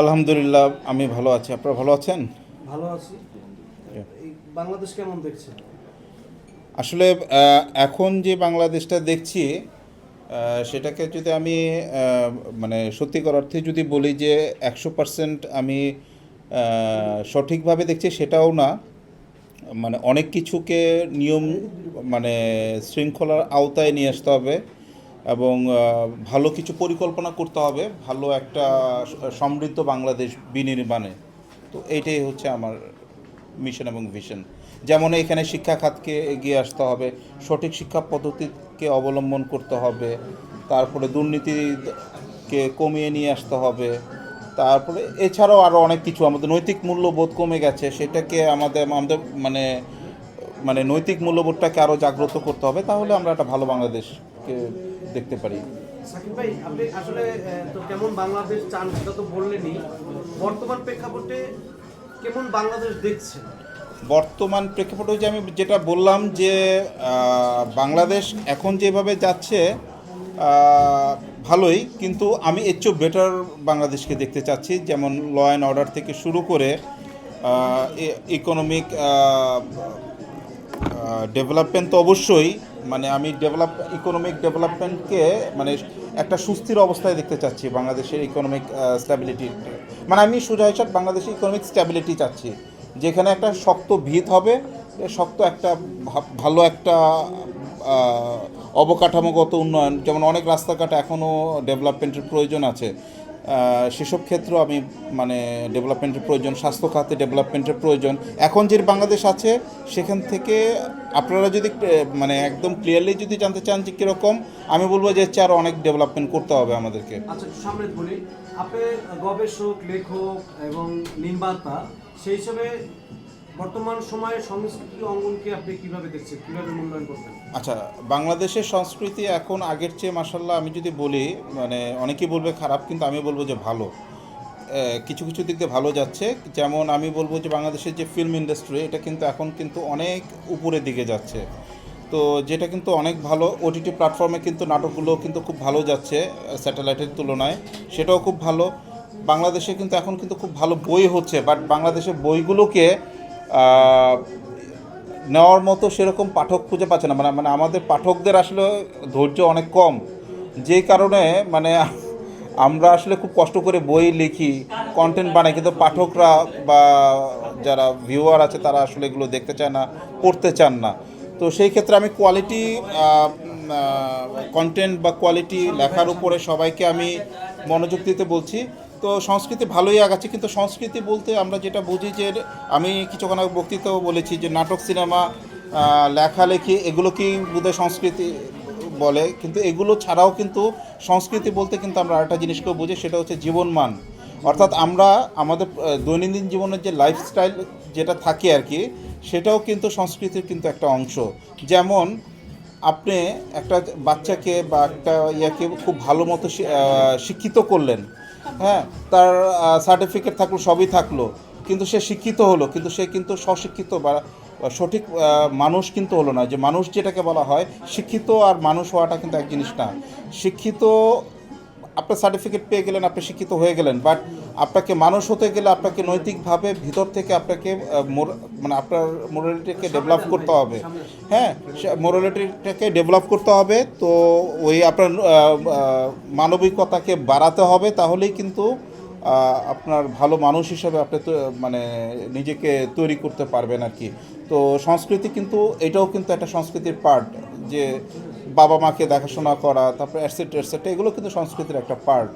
আলহামদুলিল্লাহ আমি ভালো আছি। আপনারা ভালো আছেন? ভালো আছি। বাংলাদেশ কেমন দেখছেন? আসলে এখন যে বাংলাদেশটা দেখছি সেটাকে যদি আমি মানে সত্যিকার অর্থে যদি বলি যে একশো পার্সেন্ট আমি সঠিকভাবে দেখছি সেটাও না। মানে অনেক কিছুকে নিয়ম মানে শৃঙ্খলার আওতায় নিয়ে আসতে হবে। এবং ভালো কিছু পরিকল্পনা করতে হবে, ভালো একটা সমৃদ্ধ বাংলাদেশ বিনির্মাণে। তো এইটাই হচ্ছে আমার মিশন এবং ভিশন যেমন এখানে শিক্ষা খাতকে এগিয়ে আসতে হবে, সঠিক শিক্ষা পদ্ধতিকে অবলম্বন করতে হবে, তারপরে দুর্নীতিকে কমিয়ে নিয়ে আসতে হবে, তারপরে এছাড়াও আরও অনেক কিছু, আমাদের নৈতিক মূল্যবোধ কমে গেছে, সেটাকে আমাদের আমাদের মানে মানে নৈতিক মূল্যবোধটাকে আরও জাগ্রত করতে হবে, তাহলে আমরা একটা ভালো বাংলাদেশকে দেখতে পারি। সাকিব ভাই আপনি আসলে তো কেমন বাংলাদেশ চান সেটা তো বললেনই। বর্তমান প্রেক্ষাপটে কেমন বাংলাদেশ দেখছেন? বর্তমান প্রেক্ষাপটে যে আমি যেটা বললাম যে বাংলাদেশ এখন যেভাবে যাচ্ছে ভালোই কিন্তু আমি এর চেয়েও বেটার বাংলাদেশকে দেখতে চাচ্ছি। যেমন ল অ্যান্ড অর্ডার থেকে শুরু করে ইকোনমিক ডেভেলপমেন্ট তো অবশ্যই মানে আমি ডেভেলপ ইকোনমিক ডেভেলপমেন্টকে মানে একটা সুস্থির অবস্থায় দেখতে চাচ্ছি বাংলাদেশের ইকোনমিক স্ট্যাবিলিটি মানে আমি সোজা হিসাব বাংলাদেশের ইকোনমিক স্ট্যাবিলিটি চাচ্ছি। যেখানে একটা শক্ত ভিত হবে শক্ত একটা ভালো একটা অবকাঠামোগত উন্নয়ন, যেমন অনেক রাস্তাঘাট এখনও ডেভেলপমেন্টের প্রয়োজন আছে। সেসব ক্ষেত্র আমি মানে ডেভেলপমেন্টের প্রয়োজন, স্বাস্থ্য খাতে ডেভেলপমেন্টের প্রয়োজন। এখন যে বাংলাদেশ আছে, সেখান থেকে আপনারা যদি মানে একদম ক্লিয়ারলি যদি জানতে চান যে কীরকম, আমি বলব যে চার অনেক ডেভেলপমেন্ট করতে হবে আমাদেরকে। আচ্ছা আপনি গবেষক, লেখক এবং নির্মাতা, সেই হিসেবে বর্তমান সময়ে সংস্কৃতি অঙ্গনকে আপনি কীভাবে দেখছেন? কীভাবে মূল্যায়ন আচ্ছা বাংলাদেশের সংস্কৃতি এখন আগের চেয়ে মাসাল্লাহ আমি যদি বলি মানে অনেকেই বলবে খারাপ, কিন্তু আমি বলব যে ভালো। কিছু কিছু দিক দিয়ে ভালো যাচ্ছে। যেমন আমি বলব যে বাংলাদেশের যে ফিল্ম ইন্ডাস্ট্রি এটা কিন্তু এখন কিন্তু অনেক উপরের দিকে যাচ্ছে। তো যেটা কিন্তু অনেক ভালো ওটিটি প্ল্যাটফর্মে কিন্তু নাটকগুলো কিন্তু খুব ভালো যাচ্ছে স্যাটেলাইটের তুলনায়। সেটাও খুব ভালো। বাংলাদেশে কিন্তু এখন কিন্তু খুব ভালো বই হচ্ছে বাট বাংলাদেশের বইগুলোকে নেওয়ার মতো সেরকম পাঠক খুঁজে পাচ্ছে না। মানে মানে আমাদের পাঠকদের আসলে ধৈর্য অনেক কম। যেই কারণে মানে আমরা আসলে খুব কষ্ট করে বই লিখি কন্টেন্ট বানাই, কিন্তু পাঠকরা বা যারা ভিউয়ার আছে, তারা আসলে এগুলো দেখতে চায় না, পড়তে চান না। তো সেই ক্ষেত্রে আমি কোয়ালিটি কন্টেন্ট বা কোয়ালিটি লেখার উপরে সবাইকে আমি মনোযোগ দিতে বলছি। তো সংস্কৃতি ভালোই আগাচ্ছে, কিন্তু সংস্কৃতি বলতে আমরা যেটা বুঝি যে আমি কিছুক্ষণ আগে বক্তৃতাও বলেছি যে নাটক, সিনেমা লেখালেখি এগুলো কি বোধহয় সংস্কৃতি বলে। কিন্তু এগুলো ছাড়াও কিন্তু সংস্কৃতি বলতে কিন্তু আমরা আরেকটা জিনিসকেও বুঝি, সেটা হচ্ছে জীবনমান। অর্থাৎ আমরা আমাদের দৈনন্দিন জীবনের যে লাইফস্টাইল যেটা থাকে আর কি, সেটাও কিন্তু সংস্কৃতির কিন্তু একটা অংশ। যেমন আপনি একটা বাচ্চাকে বা একটা ইয়াকে খুব ভালো মতো শিক্ষিত করলেন হ্যাঁ তার সার্টিফিকেট থাকল, সবই থাকল। কিন্তু সে শিক্ষিত হলো, কিন্তু সে কিন্তু স্বশিক্ষিত বা সঠিক মানুষ কিন্তু হলো না। যে মানুষ যেটাকে বলা হয়, শিক্ষিত আর মানুষ হওয়াটা কিন্তু এক জিনিস না। শিক্ষিত আপনার সার্টিফিকেট পেয়ে গেলেন, আপনি শিক্ষিত হয়ে গেলেন বাট আপনাকে মানুষ হতে গেলে আপনাকে নৈতিকভাবে ভিতর থেকে আপনাকে মানে আপনার মোরালিটিকে ডেভেলপ করতে হবে। হ্যাঁ মোরালিটিটাকে ডেভেলপ করতে হবে, তো ওই আপনার মানবিকতাকে বাড়াতে হবে, তাহলেই কিন্তু আপনার ভালো মানুষ হিসাবে আপনি মানে নিজেকে তৈরি করতে পারবেন আর কি। তো সংস্কৃতি কিন্তু, এটাও কিন্তু একটা সংস্কৃতির পার্ট যে বাবা মাকে দেখাশোনা করা তারপরে অ্যাটসেট অ্যাটসেট এগুলো কিন্তু সংস্কৃতির একটা পার্ট